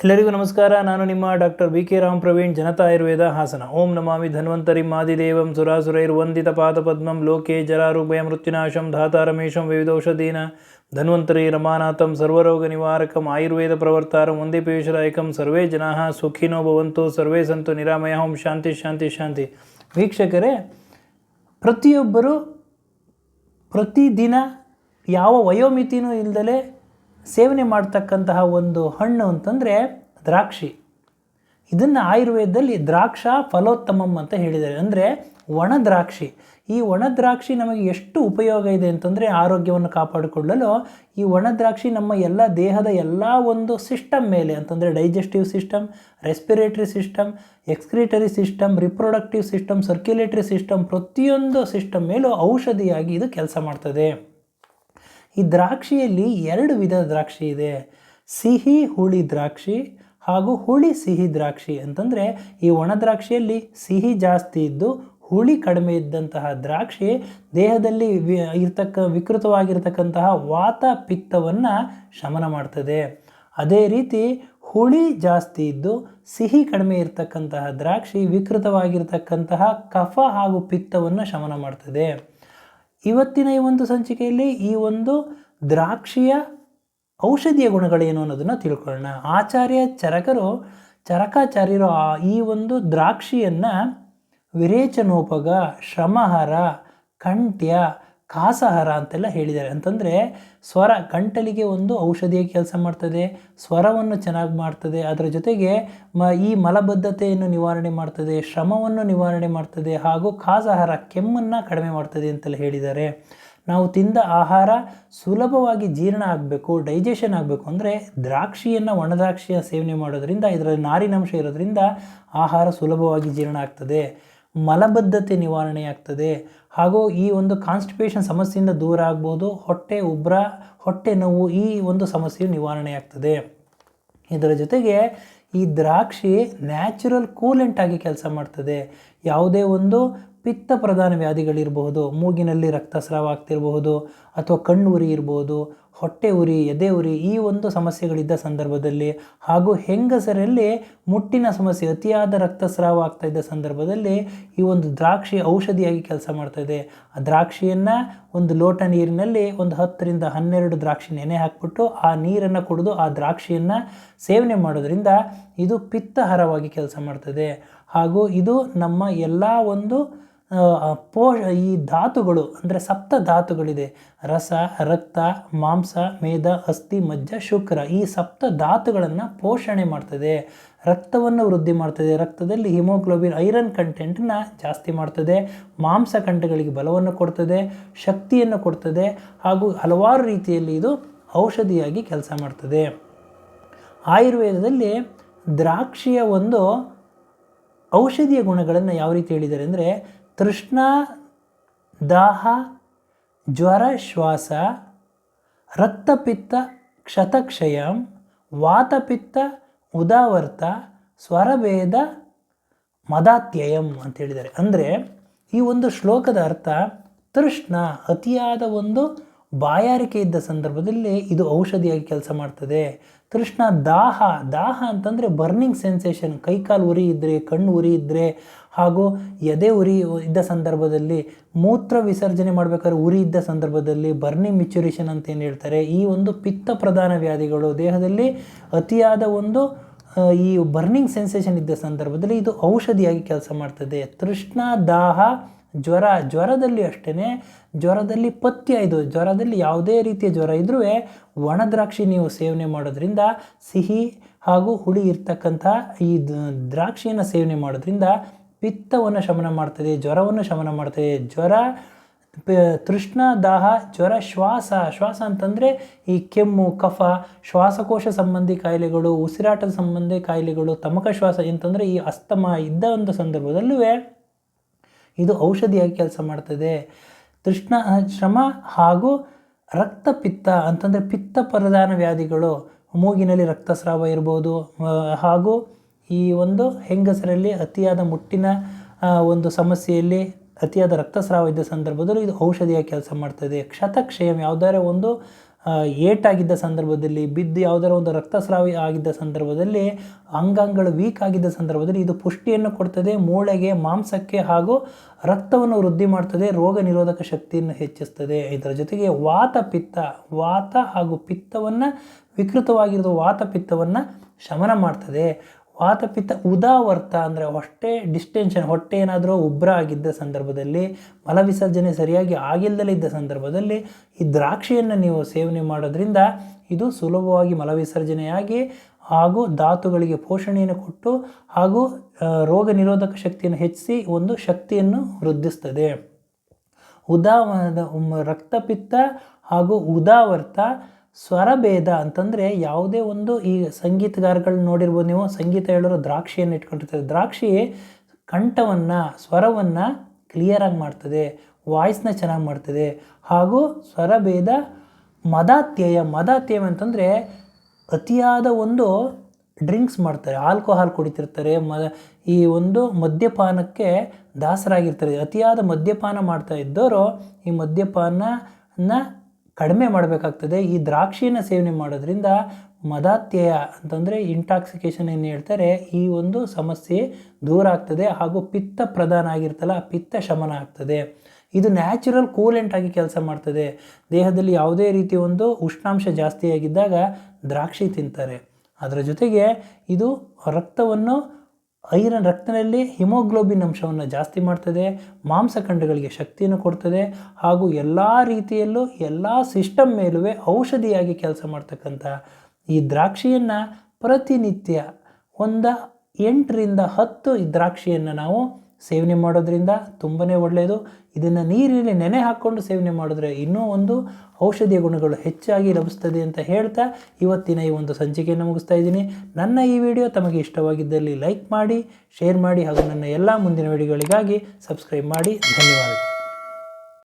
ಎಲ್ಲರಿಗೂ ನಮಸ್ಕಾರ. ನಾನು ನಿಮ್ಮ doctor B K Ram Praveen, Janata Ayurveda Hassan. ಓಂ ನಮಾಮಿ ಧನ್ವಂತರಿ ಮಾದಿದೇವಂ ಸುರಾಸುರೈರ್ವಂದಿತ ಪಾದಪದ್ಮಂ ಲೋಕೆ ಜರಾರುಭಯ ಮೃತ್ಯುನಾಶಂ ಧಾತಾರಮೇಶಂ ವಿವಿಧೌಷಧೀನ ಧನ್ವಂತರಿ ರಮಾನಾಥಂ ಸರ್ವರೋಗ ನಿವಾರಕಂ ಆಯುರ್ವೇದ ಪ್ರವರ್ತಾರಂ ಒಂದೇ ಪೇಶರಾಯಕಂ ಸರ್ವೇ ಜನಾ ಸುಖಿನೋ ಭವಂತು ಸರ್ವೇ ಸಂತು ನಿರಾಮಯ. ಓಂ ಶಾಂತಿ ಶಾಂತಿ ಶಾಂತಿ. ವೀಕ್ಷಕರೇ, ಪ್ರತಿಯೊಬ್ಬರು ಪ್ರತಿದಿನ ಯಾವ ವಯೋಮಿತಿನೂ ಇಲ್ಲದಲೇ ಸೇವನೆ ಮಾಡ್ತಕ್ಕಂತಹ ಒಂದು ಹಣ್ಣು ಅಂತಂದರೆ ದ್ರಾಕ್ಷಿ. ಇದನ್ನು ಆಯುರ್ವೇದದಲ್ಲಿ ದ್ರಾಕ್ಷ ಫಲೋತ್ತಮಂ ಅಂತ ಹೇಳಿದ್ದಾರೆ. ಅಂದರೆ ಒಣ ದ್ರಾಕ್ಷಿ. ಈ ಒಣ ದ್ರಾಕ್ಷಿ ನಮಗೆ ಎಷ್ಟು ಉಪಯೋಗ ಇದೆ ಅಂತಂದರೆ ಆರೋಗ್ಯವನ್ನು ಕಾಪಾಡಿಕೊಳ್ಳಲು ಈ ಒಣ ದ್ರಾಕ್ಷಿ ನಮ್ಮ ಎಲ್ಲ ದೇಹದ ಎಲ್ಲ ಒಂದು ಸಿಸ್ಟಮ್ ಮೇಲೆ ಅಂತಂದರೆ digestive system, respiratory system, excretory system, reproductive system, circulatory system ಪ್ರತಿಯೊಂದು ಸಿಸ್ಟಮ್ ಮೇಲೂ ಔಷಧಿಯಾಗಿ ಇದು ಕೆಲಸ ಮಾಡ್ತದೆ. ಈ ದ್ರಾಕ್ಷಿಯಲ್ಲಿ ಎರಡು ವಿಧದ ದ್ರಾಕ್ಷಿ ಇದೆ. ಸಿಹಿ, ಹುಳಿ ದ್ರಾಕ್ಷಿ ಹಾಗೂ ಹುಳಿ ಸಿಹಿ ದ್ರಾಕ್ಷಿ. ಅಂತಂದರೆ ಈ ಒಣ ದ್ರಾಕ್ಷಿಯಲ್ಲಿ ಸಿಹಿ ಜಾಸ್ತಿ ಇದ್ದು ಹುಳಿ ಕಡಿಮೆ ಇದ್ದಂತಹ ದ್ರಾಕ್ಷಿ ದೇಹದಲ್ಲಿ ವಿ ಇರ್ತಕ್ಕ, ವಿಕೃತವಾಗಿರ್ತಕ್ಕಂತಹ ವಾತ ಪಿತ್ತವನ್ನು ಶಮನ ಮಾಡ್ತದೆ. ಅದೇ ರೀತಿ ಹುಳಿ ಜಾಸ್ತಿ ಇದ್ದು ಸಿಹಿ ಕಡಿಮೆ ಇರತಕ್ಕಂತಹ ದ್ರಾಕ್ಷಿ ವಿಕೃತವಾಗಿರ್ತಕ್ಕಂತಹ ಕಫ ಹಾಗೂ ಪಿತ್ತವನ್ನು ಶಮನ ಮಾಡ್ತದೆ. ಇವತ್ತಿನ ಈ ಒಂದು ಸಂಚಿಕೆಯಲ್ಲಿ ಈ ಒಂದು ದ್ರಾಕ್ಷಿಯ ಔಷಧೀಯ ಗುಣಗಳೇನು ಅನ್ನೋದನ್ನು ತಿಳ್ಕೊಳ್ಳೋಣ. ಆಚಾರ್ಯ ಚರಕರು, ಚರಕಾಚಾರ್ಯರು ಆ ಈ ಒಂದು ದ್ರಾಕ್ಷಿಯನ್ನು ವಿರೇಚನೋಪಗ, ಶ್ರಮಹರ ಕಂಠ್ಯ ಕಾಸಹರ ಅಂತೆಲ್ಲ ಹೇಳಿದ್ದಾರೆ. ಅಂತಂದರೆ ಸ್ವರ ಗಂಟಲಿಗೆ ಒಂದು ಔಷಧಿಯ ಕೆಲಸ ಮಾಡ್ತದೆ, ಸ್ವರವನ್ನು ಚೆನ್ನಾಗಿ ಮಾಡ್ತದೆ, ಅದರ ಜೊತೆಗೆ ಮ, ಈ ಮಲಬದ್ಧತೆಯನ್ನು ನಿವಾರಣೆ ಮಾಡ್ತದೆ, ಶ್ರಮವನ್ನು ನಿವಾರಣೆ ಮಾಡ್ತದೆ, ಹಾಗೂ ಕಾಸಹರ ಕೆಮ್ಮನ್ನು ಕಡಿಮೆ ಮಾಡ್ತದೆ ಅಂತೆಲ್ಲ ಹೇಳಿದ್ದಾರೆ. ನಾವು ತಿಂದ ಆಹಾರ ಸುಲಭವಾಗಿ ಜೀರ್ಣ ಆಗಬೇಕು, ಡೈಜೆಷನ್ ಆಗಬೇಕು. ಅಂದರೆ ದ್ರಾಕ್ಷಿಯನ್ನು ಒಣದ್ರಾಕ್ಷಿಯ ಸೇವನೆ ಮಾಡೋದರಿಂದ, ಇದರಲ್ಲಿ ನಾರಿನಂಶ ಇರೋದ್ರಿಂದ ಆಹಾರ ಸುಲಭವಾಗಿ ಜೀರ್ಣ ಆಗ್ತದೆ. ಮಲಬದ್ಧತೆ ನಿವಾರಣೆ ಆಗ್ತದೆ ಹಾಗೂ ಈ ಒಂದು ಕಾನ್ಸ್ಟಿಪೇಷನ್ ಸಮಸ್ಯೆಯಿಂದ ದೂರ ಆಗ್ಬೋದು. ಹೊಟ್ಟೆ ಉಬ್ರ, ಹೊಟ್ಟೆ ನೋವು ಈ ಒಂದು ಸಮಸ್ಯೆಯು ನಿವಾರಣೆ ಆಗ್ತದೆ ಇದರ ಜೊತೆಗೆ ಈ ದ್ರಾಕ್ಷಿ ನ್ಯಾಚುರಲ್ ಕೂಲೆಂಟ್ ಆಗಿ ಕೆಲಸ ಮಾಡ್ತದೆ. ಯಾವುದೇ ಒಂದು ಪಿತ್ತ ಪ್ರಧಾನ ವ್ಯಾಧಿಗಳಿರಬಹುದು. ಮೂಗಿನಲ್ಲಿ ರಕ್ತಸ್ರಾವ ಆಗ್ತಿರಬಹುದು ಅಥವಾ ಕಣ್ಣು ಉರಿ ಇರ್ಬೋದು. ಹೊಟ್ಟೆ ಉರಿ, ಎದೆ ಉರಿ ಈ ಒಂದು ಸಮಸ್ಯೆಗಳಿದ್ದ ಸಂದರ್ಭದಲ್ಲಿ ಹಾಗೂ ಹೆಂಗಸರಲ್ಲಿ ಮುಟ್ಟಿನ ಸಮಸ್ಯೆ, ಅತಿಯಾದ ರಕ್ತಸ್ರಾವ ಆಗ್ತಾ ಇದ್ದ ಸಂದರ್ಭದಲ್ಲಿ ಈ ಒಂದು ದ್ರಾಕ್ಷಿ ಔಷಧಿಯಾಗಿ ಕೆಲಸ ಮಾಡ್ತದೆ ಆ ದ್ರಾಕ್ಷಿಯನ್ನು ಒಂದು ಲೋಟ ನೀರಿನಲ್ಲಿ ಒಂದು ಹತ್ತರಿಂದ ಹನ್ನೆರಡು ದ್ರಾಕ್ಷಿ ನೆನೆ ಹಾಕ್ಬಿಟ್ಟು ಆ ನೀರನ್ನು ಕುಡಿದು ಆ ದ್ರಾಕ್ಷಿಯನ್ನು ಸೇವನೆ ಮಾಡೋದ್ರಿಂದ ಇದು ಪಿತ್ತಹರವಾಗಿ ಕೆಲಸ ಮಾಡ್ತದೆ ಹಾಗೂ ಇದು ನಮ್ಮ ಎಲ್ಲ ಒಂದು ಪೋ, ಈ ಧಾತುಗಳು, ಅಂದರೆ ಸಪ್ತ ಧಾತುಗಳಿದೆ. ರಸ, ರಕ್ತ, ಮಾಂಸ, ಮೇದ, ಅಸ್ಥಿ, ಮಜ್ಜ, ಶುಕ್ರ ಈ ಸಪ್ತ ಧಾತುಗಳನ್ನು ಪೋಷಣೆ ಮಾಡ್ತದೆ. ರಕ್ತವನ್ನು ವೃದ್ಧಿ ಮಾಡ್ತದೆ. ರಕ್ತದಲ್ಲಿ ಹಿಮೋಗ್ಲೋಬಿನ್, ಐರನ್ ಕಂಟೆಂಟನ್ನು ಜಾಸ್ತಿ ಮಾಡ್ತದೆ. ಮಾಂಸ ಕಂಠಗಳಿಗೆ ಬಲವನ್ನು ಕೊಡ್ತದೆ, ಶಕ್ತಿಯನ್ನು ಕೊಡ್ತದೆ, ಹಾಗೂ ಹಲವಾರು ರೀತಿಯಲ್ಲಿ ಇದು ಔಷಧಿಯಾಗಿ ಕೆಲಸ ಮಾಡ್ತದೆ. ಆಯುರ್ವೇದದಲ್ಲಿ ದ್ರಾಕ್ಷಿಯ ಒಂದು ಔಷಧಿಯ ಗುಣಗಳನ್ನು ಯಾವ ರೀತಿ ಹೇಳಿದ್ದಾರೆ ಅಂದರೆ ತೃಷ್ಣ, ದಾಹ, ಜ್ವರ, ಶ್ವಾಸ, ರಕ್ತಪಿತ್ತ, ಕ್ಷತಕ್ಷಯಂ, ವಾತಪಿತ್ತ, ಉದಾವರ್ತ, ಸ್ವರಭೇದ, ಮದಾತ್ಯಯಂ ಅಂತ ಹೇಳಿದ್ದಾರೆ. ಅಂದರೆ ಈ ಒಂದು ಶ್ಲೋಕದ ಅರ್ಥ ತೃಷ್ಣ ಅತಿಯಾದ ಒಂದು ಬಾಯಾರಿಕೆ ಇದ್ದ ಸಂದರ್ಭದಲ್ಲಿ ಇದು ಔಷಧಿಯಾಗಿ ಕೆಲಸ ಮಾಡ್ತದೆ. ತೃಷ್ಣ ದಾಹ ದಾಹ ಅಂತಂದರೆ ಬರ್ನಿಂಗ್ ಸೆನ್ಸೇಷನ್ ಕೈಕಾಲು ಉರಿ ಇದ್ದರೆ ಕಣ್ಣು ಉರಿ ಇದ್ದರೆ ಹಾಗೂ ಎದೆ ಉರಿ ಇದ್ದ ಸಂದರ್ಭದಲ್ಲಿ ಮೂತ್ರ ವಿಸರ್ಜನೆ ಮಾಡಬೇಕಾದ್ರೆ ಉರಿ ಇದ್ದ ಸಂದರ್ಭದಲ್ಲಿ ಬರ್ನಿಂಗ್ ಮಿಚುರೇಷನ್ ಅಂತ ಏನು ಹೇಳ್ತಾರೆ? ಈ ಒಂದು ಪಿತ್ತ ಪ್ರಧಾನ ವ್ಯಾಧಿಗಳು ದೇಹದಲ್ಲಿ ಅತಿಯಾದ ಒಂದು ಈ ಬರ್ನಿಂಗ್ ಸೆನ್ಸೇಷನ್ ಇದ್ದ ಸಂದರ್ಭದಲ್ಲಿ ಇದು ಔಷಧಿಯಾಗಿ ಕೆಲಸ ಮಾಡ್ತದೆ. ತೃಷ್ಣ ದಾಹ ಜ್ವರ, ಜ್ವರದಲ್ಲಿ ಅಷ್ಟೇ ಜ್ವರದಲ್ಲಿ ಪಥ್ಯ ಇದು. ಜ್ವರದಲ್ಲಿ ಯಾವುದೇ ರೀತಿಯ ಜ್ವರ ಇದ್ರೂ ಒಣ ದ್ರಾಕ್ಷಿ ನೀವು ಸೇವನೆ ಮಾಡೋದ್ರಿಂದ ಸಿಹಿ ಹಾಗೂ ಹುಳಿ ಇರ್ತಕ್ಕಂಥ ಈ ದ್ರಾಕ್ಷಿಯನ್ನು ಸೇವನೆ ಮಾಡೋದ್ರಿಂದ ಪಿತ್ತವನ್ನು ಶಮನ ಮಾಡ್ತದೆ, ಜ್ವರವನ್ನು ಶಮನ ಮಾಡ್ತದೆ. ಜ್ವರ ತೃಷ್ಣ, ದಾಹ, ಜ್ವರ, ಶ್ವಾಸ. ಶ್ವಾಸ ಅಂತಂದರೆ ಈ ಕೆಮ್ಮು, ಕಫ, ಶ್ವಾಸಕೋಶ ಸಂಬಂಧಿ ಕಾಯಿಲೆಗಳು, ಉಸಿರಾಟದ ಸಂಬಂಧಿ ಕಾಯಿಲೆಗಳು, ತಮಕ ಶ್ವಾಸ ಅಂತಂದರೆ ಈ ಅಸ್ತಮ ಇದ್ದ ಒಂದು ಸಂದರ್ಭದಲ್ಲೂ ಇದು ಔಷಧಿಯಾಗಿ ಕೆಲಸ ಮಾಡ್ತದೆ. ತೃಷ್ಣ ಶ್ರಮ ಹಾಗೂ ರಕ್ತ ಪಿತ್ತ ಅಂತಂದರೆ ಪಿತ್ತ ಪ್ರಧಾನ ವ್ಯಾಧಿಗಳು. ಮೂಗಿನಲ್ಲಿ ರಕ್ತಸ್ರಾವ ಇರ್ಬೋದು ಹಾಗೂ ಈ ಒಂದು ಹೆಂಗಸರಲ್ಲಿ ಅತಿಯಾದ ಮುಟ್ಟಿನ ಒಂದು ಸಮಸ್ಯೆಯಲ್ಲಿ ಅತಿಯಾದ ರಕ್ತಸ್ರಾವ ಇದ್ದ ಸಂದರ್ಭದಲ್ಲಿ ಇದು ಔಷಧಿಯಾಗಿ ಕೆಲಸ ಮಾಡ್ತದೆ. ಕ್ಷತಕ್ಷಯಂ, ಯಾವುದಾದ್ರೂ ಒಂದು ಏಟಾಗಿದ್ದ ಸಂದರ್ಭದಲ್ಲಿ, ಬಿದ್ದು ಯಾವುದರ ಒಂದು ರಕ್ತಸ್ರಾವ ಆಗಿದ್ದ ಸಂದರ್ಭದಲ್ಲಿ, ಅಂಗಾಂಗಗಳು ವೀಕ್ ಆಗಿದ್ದ ಸಂದರ್ಭದಲ್ಲಿ ಇದು ಪುಷ್ಟಿಯನ್ನು ಕೊಡ್ತದೆ, ಮೂಳೆಗೆ, ಮಾಂಸಕ್ಕೆ ಹಾಗೂ ರಕ್ತವನ್ನು ವೃದ್ಧಿ ಮಾಡ್ತದೆ, ರೋಗ ನಿರೋಧಕ ಶಕ್ತಿಯನ್ನು ಹೆಚ್ಚಿಸ್ತದೆ. ಇದರ ಜೊತೆಗೆ ವಾತ ಪಿತ್ತ, ವಾತ ಹಾಗೂ ಪಿತ್ತವನ್ನು ವಿಕೃತವಾಗಿರುವ ವಾತ ಪಿತ್ತವನ್ನು ಶಮನ ಮಾಡ್ತದೆ. ವಾತಪಿತ್ತ ಉದಾವರ್ತ ಅಂದರೆ ಹೊಟ್ಟೆ ಡಿಸ್ಟೆನ್ಷನ್ ಹೊಟ್ಟೆ ಏನಾದರೂ ಉಬ್ರ ಆಗಿದ್ದ ಸಂದರ್ಭದಲ್ಲಿ ಮಲವಿಸರ್ಜನೆ ಸರಿಯಾಗಿ ಆಗಿಲ್ಲದಲೇ ಇದ್ದ ಸಂದರ್ಭದಲ್ಲಿ ಈ ದ್ರಾಕ್ಷಿಯನ್ನು ನೀವು ಸೇವನೆ ಮಾಡೋದ್ರಿಂದ ಇದು ಸುಲಭವಾಗಿ ಮಲವಿಸರ್ಜನೆಯಾಗಿ ಹಾಗೂ ಧಾತುಗಳಿಗೆ ಪೋಷಣೆಯನ್ನು ಕೊಟ್ಟು ಹಾಗೂ ರೋಗ ನಿರೋಧಕ ಶಕ್ತಿಯನ್ನು ಹೆಚ್ಚಿಸಿ ಒಂದು ಶಕ್ತಿಯನ್ನು ವೃದ್ಧಿಸ್ತದೆ. ಉದಾವದ ರಕ್ತಪಿತ್ತ ಹಾಗೂ ಉದಾವರ್ತ ಸ್ವರಭೇದ ಅಂತಂದರೆ ಯಾವುದೇ ಒಂದು ಈ ಸಂಗೀತಗಾರಗಳನ್ನ ನೋಡಿರ್ಬೋದು ನೀವು, ಸಂಗೀತ ಹೇಳೋರು ದ್ರಾಕ್ಷಿಯನ್ನು ಇಟ್ಕೊಂಡಿರ್ತಾರೆ. ದ್ರಾಕ್ಷಿ ಕಂಠವನ್ನು, ಸ್ವರವನ್ನು ಕ್ಲಿಯರಾಗಿ ಮಾಡ್ತದೆ ವಾಯ್ಸ್ನ ಚೆನ್ನಾಗಿ ಮಾಡ್ತದೆ. ಹಾಗೂ ಸ್ವರಭೇದ ಮದಾತ್ಯಯ ಮದಾತ್ಯಯ ಅಂತಂದರೆ ಅತಿಯಾದ ಒಂದು ಡ್ರಿಂಕ್ಸ್ ಮಾಡ್ತಾರೆ ಆಲ್ಕೋಹಾಲ್ ಕುಡಿತಿರ್ತಾರೆ, ಮ, ಈ ಒಂದು ಮದ್ಯಪಾನಕ್ಕೆ ದಾಸರಾಗಿರ್ತಾರೆ. ಅತಿಯಾದ ಮದ್ಯಪಾನ ಮಾಡ್ತಾ ಇದ್ದವರು ಈ ಮದ್ಯಪಾನನ ಕಡಿಮೆ ಮಾಡಬೇಕಾಗ್ತದೆ. ಈ ದ್ರಾಕ್ಷಿನ ಸೇವನೆ ಮಾಡೋದ್ರಿಂದ ಮದಾತ್ಯಯ ಅಂತಂದರೆ ಇಂಟಾಕ್ಸಿಕೇಷನ್ ಏನು ಹೇಳ್ತಾರೆ, ಈ ಒಂದು ಸಮಸ್ಯೆ ದೂರ ಆಗ್ತದೆ ಹಾಗೂ ಪಿತ್ತ ಪ್ರಧಾನ ಆಗಿರ್ತಲ್ಲ ಪಿತ್ತ ಶಮನ ಆಗ್ತದೆ. ಇದು ನ್ಯಾಚುರಲ್ ಕೂಲೆಂಟ್ ಆಗಿ ಕೆಲಸ ಮಾಡ್ತದೆ. ದೇಹದಲ್ಲಿ ಯಾವುದೇ ರೀತಿಯ ಒಂದು ಉಷ್ಣಾಂಶ ಜಾಸ್ತಿಯಾಗಿದ್ದಾಗ ದ್ರಾಕ್ಷಿ ತಿಂತಾರೆ. ಅದರ ಜೊತೆಗೆ ಇದು ರಕ್ತವನ್ನು ಐರನ್ ರಕ್ತದಲ್ಲಿ ಹಿಮೋಗ್ಲೋಬಿನ್ ಅಂಶವನ್ನು ಜಾಸ್ತಿ ಮಾಡ್ತದೆ ಮಾಂಸಖಂಡಗಳಿಗೆ ಶಕ್ತಿಯನ್ನು ಕೊಡ್ತದೆ, ಹಾಗೂ ಎಲ್ಲ ರೀತಿಯಲ್ಲೂ ಎಲ್ಲ ಸಿಸ್ಟಮ್ ಮೇಲೂ ಔಷಧಿಯಾಗಿ ಕೆಲಸ ಮಾಡ್ತಕ್ಕಂಥ ಈ ದ್ರಾಕ್ಷಿಯನ್ನು ಪ್ರತಿನಿತ್ಯ ಒಂದು ಎಂಟರಿಂದ ಹತ್ತು ಈ ದ್ರಾಕ್ಷಿಯನ್ನು ನಾವು ಸೇವನೆ ಮಾಡೋದ್ರಿಂದ ತುಂಬನೇ ಒಳ್ಳೆಯದು. ಇದನ್ನು ನೀರಿನಲ್ಲಿ ನೆನೆ ಹಾಕ್ಕೊಂಡು ಸೇವನೆ ಮಾಡಿದ್ರೆ ಇನ್ನೂ ಒಂದು ಔಷಧಿಯ ಗುಣಗಳು ಹೆಚ್ಚಾಗಿ ಲಭಿಸ್ತದೆ ಅಂತ ಹೇಳ್ತಾ ಇವತ್ತಿನ ಈ ಒಂದು ಸಂಚಿಕೆಯನ್ನು ಮುಗಿಸ್ತಾ ಇದ್ದೀನಿ. ನನ್ನ ಈ ವಿಡಿಯೋ ತಮಗೆ ಇಷ್ಟವಾಗಿದ್ದಲ್ಲಿ ಲೈಕ್ ಮಾಡಿ, ಶೇರ್ ಮಾಡಿ ಹಾಗೂ ನನ್ನ ಎಲ್ಲ ಮುಂದಿನ ವಿಡಿಯೋಗಳಿಗಾಗಿ ಸಬ್ಸ್ಕ್ರೈಬ್ ಮಾಡಿ. ಧನ್ಯವಾದಗಳು.